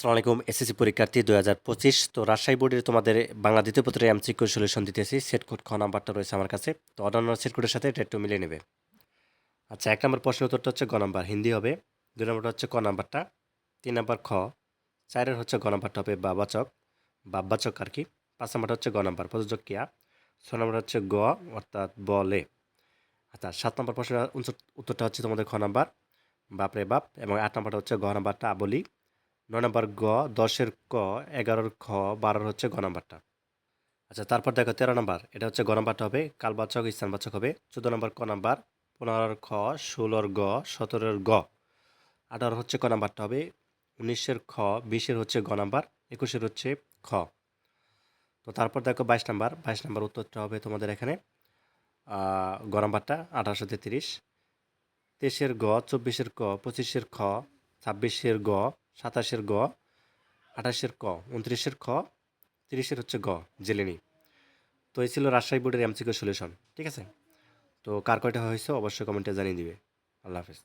আসসালামু আলাইকুম, এসএসসি পরীক্ষার্থী দুই হাজার পঁচিশ। তো রাজশাহী বোর্ডের তোমাদের বাংলা দ্বিতীয় পত্রের এমসিকিউ সলিউশন দিতেছি। সেট কোড খ নাম্বারটা রয়েছে আমার কাছে। তো অন্যান্য সেট কোডের সাথে এটা একটু মিলিয়ে নেবে। আচ্ছা এক নম্বর প্রশ্নের উত্তরটা হচ্ছে গ নাম্বার। হিন্দি হবে। দুই নম্বরটা হচ্ছে ক নাম্বারটা। তিন নম্বর খ। চারের হচ্ছে গ নাম্বারটা হবে বাবাচক। বাব্বাচক আর কি। পাঁচ নম্বরটা হচ্ছে গ নাম্বার। প্রযোজক কিয়া ছ নম্বর হচ্ছে গ, অর্থাৎ বলে। আচ্ছা সাত নম্বর প্রশ্নের উত্তরটা হচ্ছে তোমাদের খ নাম্বার। বাপরে বাপ। এবং আট নম্বরটা হচ্ছে গ নাম্বারটা আবলি। নয় নম্বর গ, দশের ক, এগারোর খ, বারোর হচ্ছে গ নাম্বারটা। আচ্ছা তারপর দেখো তেরো নম্বর, এটা হচ্ছে গ নাম্বারটা হবে, কালবাচক, স্থানবাচক হবে, চোদ্দ নম্বর ক নাম্বার, পনেরোর খ, ষোলোর গ, সতেরোর গ। আঠারো হচ্ছে ক নাম্বারটা হবে, উনিশের খ, বিশের হচ্ছে গ নাম্বার, একুশের হচ্ছে খ। তো তারপর দেখো বাইশ নাম্বার বাইশ নাম্বার উত্তরটা হবে তোমাদের এখানে। গ নাম্বারটা, আঠারোশো তেত্রিশ। তেইশের গ, চব্বিশের ক, পঁচিশের খ, ছাব্বিশের গ সাতাশের গ, আঠাশের ক, উনত্রিশের খ, তিরিশের হচ্ছে গ, জেলেনি। তো এই ছিল রাজশাহী বোর্ডের এমসিকিউ সলিউশন ঠিক আছে? তো কার কয়টা হয়েছে অবশ্যই কমেন্টে জানিয়ে দিবে। আল্লাহ হাফেজ।